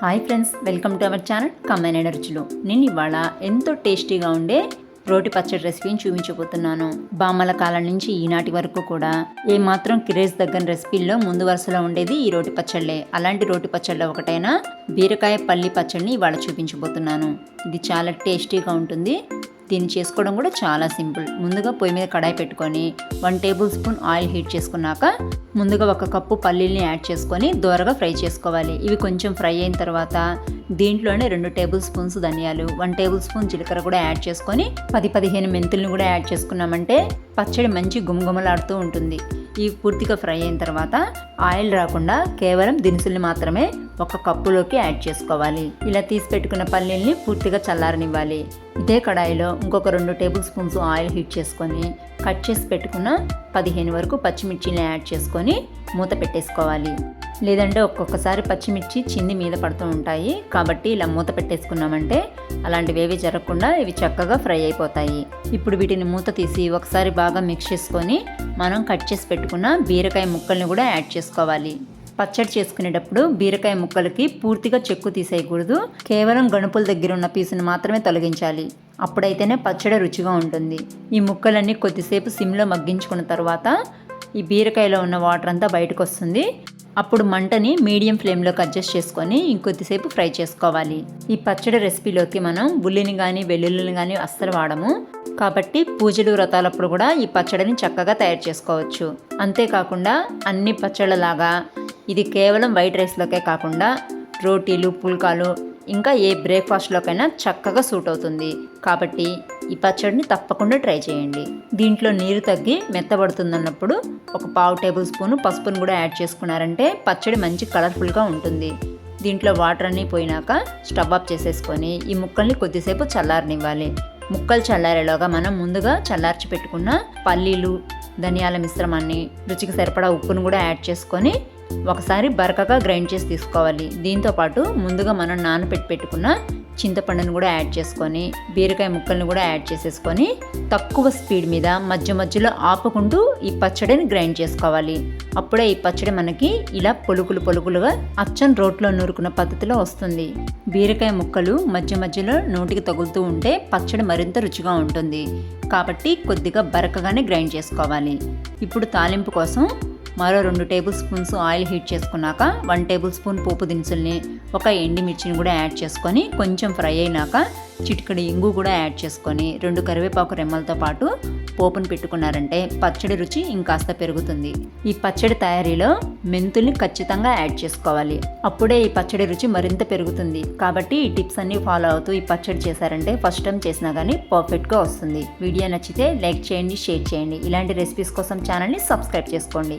Hi friends welcome to our channel కమ్మైన రుచులు నేను ఇవాళ ఎంతో టేస్టీగా ఉండే రోటి పచ్చడి రెసిపీని చూపించబోతున్నాను. బామ్మల కాలం నుంచి ఈనాటి వరకు కూడా ఏమాత్రం క్రేజ్ దగ్గర రెసిపీల్లో ముందు వరుసలో ఉండేది ఈ రోటి పచ్చళ్ళే. అలాంటి రోటి పచ్చళ్ళ ఒకటైన బీరకాయ పల్లి పచ్చడిని ఇవాళ చూపించబోతున్నాను. ఇది చాలా టేస్టీగా ఉంటుంది. దీన్ని చేసుకోవడం కూడా చాలా సింపుల్. ముందుగా పొయ్యి మీద కడాయి పెట్టుకొని one table spoon oil heat చేసుకున్నాక ముందుగా ఒక కప్పు పల్లీల్ని యాడ్ చేసుకొని దోరగా ఫ్రై చేసుకోవాలి. ఇవి కొంచెం ఫ్రై అయిన తర్వాత దీంట్లోనే రెండు టేబుల్ స్పూన్స్ ధనియాలు వన్ టేబుల్ స్పూన్ జీలకర్ర కూడా యాడ్ చేసుకొని పది పదిహేను మెంతులను కూడా యాడ్ చేసుకున్నామంటే పచ్చడి మంచి గుమగుమలాడుతూ ఉంటుంది. ఇవి పూర్తిగా ఫ్రై అయిన తర్వాత ఆయిల్ రాకుండా కేవలం దినుసుల్ని మాత్రమే ఒక కప్పులోకి యాడ్ చేసుకోవాలి. ఇలా తీసి పెట్టుకున్న పల్లీల్ని పూర్తిగా చల్లారనివ్వాలి. ఇదే కడాయిలో ఇంకొక రెండు టేబుల్ స్పూన్స్ ఆయిల్ హీట్ చేసుకొని కట్ చేసి పెట్టుకున్న పదిహేను వరకు పచ్చిమిర్చిని యాడ్ చేసుకొని మూత పెట్టేసుకోవాలి. లేదంటే ఒక్కొక్కసారి పచ్చిమిర్చి చింది మీద పడుతూ ఉంటాయి. కాబట్టి ఇలా మూత పెట్టేసుకున్నామంటే అలాంటివి ఏవి జరగకుండా ఇవి చక్కగా ఫ్రై అయిపోతాయి. ఇప్పుడు వీటిని మూత తీసి ఒకసారి బాగా మిక్స్ చేసుకొని మనం కట్ చేసి పెట్టుకున్న బీరకాయ ముక్కల్ని కూడా యాడ్ చేసుకోవాలి. పచ్చడి చేసుకునేటప్పుడు బీరకాయ ముక్కలకి పూర్తిగా చెక్కు తీసేయకూడదు. కేవలం గణుపుల దగ్గర ఉన్న పీసుని మాత్రమే తొలగించాలి. అప్పుడైతేనే పచ్చడి రుచిగా ఉంటుంది. ఈ ముక్కలన్నీ కొద్దిసేపు సిమ్లో మగ్గించుకున్న తర్వాత ఈ బీరకాయలో ఉన్న వాటర్ అంతా బయటకు వస్తుంది అప్పుడు మంటని మీడియం ఫ్లేమ్లోకి అడ్జస్ట్ చేసుకొని ఇంకొద్దిసేపు ఫ్రై చేసుకోవాలి. ఈ పచ్చడి రెసిపీలోకి మనం ఉల్లిని కానీ వెల్లుల్లిని కానీ అస్సలు వాడము. కాబట్టి పూజలు వ్రతాలప్పుడు కూడా ఈ పచ్చడిని చక్కగా తయారు చేసుకోవచ్చు. అంతేకాకుండా అన్ని పచ్చళ్ళలాగా ఇది కేవలం వైట్ రైస్లోకే కాకుండా రోటీలు పుల్కాలు ఇంకా ఏ బ్రేక్ఫాస్ట్లోకైనా చక్కగా సూట్ అవుతుంది. కాబట్టి ఈ పచ్చడిని తప్పకుండా ట్రై చేయండి. దీంట్లో నీరు తగ్గి మెత్తబడుతుందన్నప్పుడు ఒక పావు టేబుల్ స్పూన్ పసుపును కూడా యాడ్ చేసుకున్నారంటే పచ్చడి మంచి కలర్ఫుల్గా ఉంటుంది. దీంట్లో వాటర్ అన్నీ పోయినాక స్టవ్ ఆఫ్ చేసేసుకొని ఈ ముక్కల్ని కొద్దిసేపు చల్లారనివ్వాలి. ముక్కలు చల్లారేలోగా మనం ముందుగా చల్లార్చి పెట్టుకున్న పల్లీలు ధనియాల మిశ్రమాన్ని రుచికి సరిపడా ఉప్పును కూడా యాడ్ చేసుకొని ఒకసారి బరకగా గ్రైండ్ చేసి తీసుకోవాలి. దీంతో పాటు ముందుగా మనం నానబెట్టి పెట్టుకున్న చింతపండును కూడా యాడ్ చేసుకొని బీరకాయ ముక్కల్ని కూడా యాడ్ చేసేసుకొని తక్కువ స్పీడ్ మీద మధ్య మధ్యలో ఆపుకుంటూ ఈ పచ్చడిని గ్రైండ్ చేసుకోవాలి. అప్పుడే ఈ పచ్చడి మనకి ఇలా పొలుకులు పొలుకులుగా అచ్చం రోట్లో నూరుకున్న పద్ధతిలో వస్తుంది. బీరకాయ ముక్కలు మధ్య మధ్యలో నోటికి తగులుతూ ఉంటే పచ్చడి మరింత రుచిగా ఉంటుంది. కాబట్టి కొద్దిగా బరకగానే గ్రైండ్ చేసుకోవాలి. ఇప్పుడు తాలింపు కోసం మరో రెండు టేబుల్ స్పూన్స్ ఆయిల్ హీట్ చేసుకున్నాక వన్ టేబుల్ స్పూన్ పోపు దినుసుల్ని ఒక ఎండిమిర్చిని కూడా యాడ్ చేసుకొని కొంచెం ఫ్రై అయినాక చిటికడి ఇంగు కూడా యాడ్ చేసుకొని రెండు కరివేపాకు రెమ్మలతో పాటు పోపును పెట్టుకున్నారంటే పచ్చడి రుచి ఇంకాస్త పెరుగుతుంది. ఈ పచ్చడి తయారీలో మెంతుల్ని ఖచ్చితంగా యాడ్ చేసుకోవాలి. అప్పుడే ఈ పచ్చడి రుచి మరింత పెరుగుతుంది. కాబట్టి ఈ టిప్స్ అన్నీ ఫాలో అవుతూ ఈ పచ్చడి చేశారంటే ఫస్ట్ టైం చేసినా కానీ పర్ఫెక్ట్గా వస్తుంది. వీడియో నచ్చితే లైక్ చేయండి షేర్ చేయండి. ఇలాంటి రెసిపీస్ కోసం ఛానల్ని సబ్స్క్రైబ్ చేసుకోండి.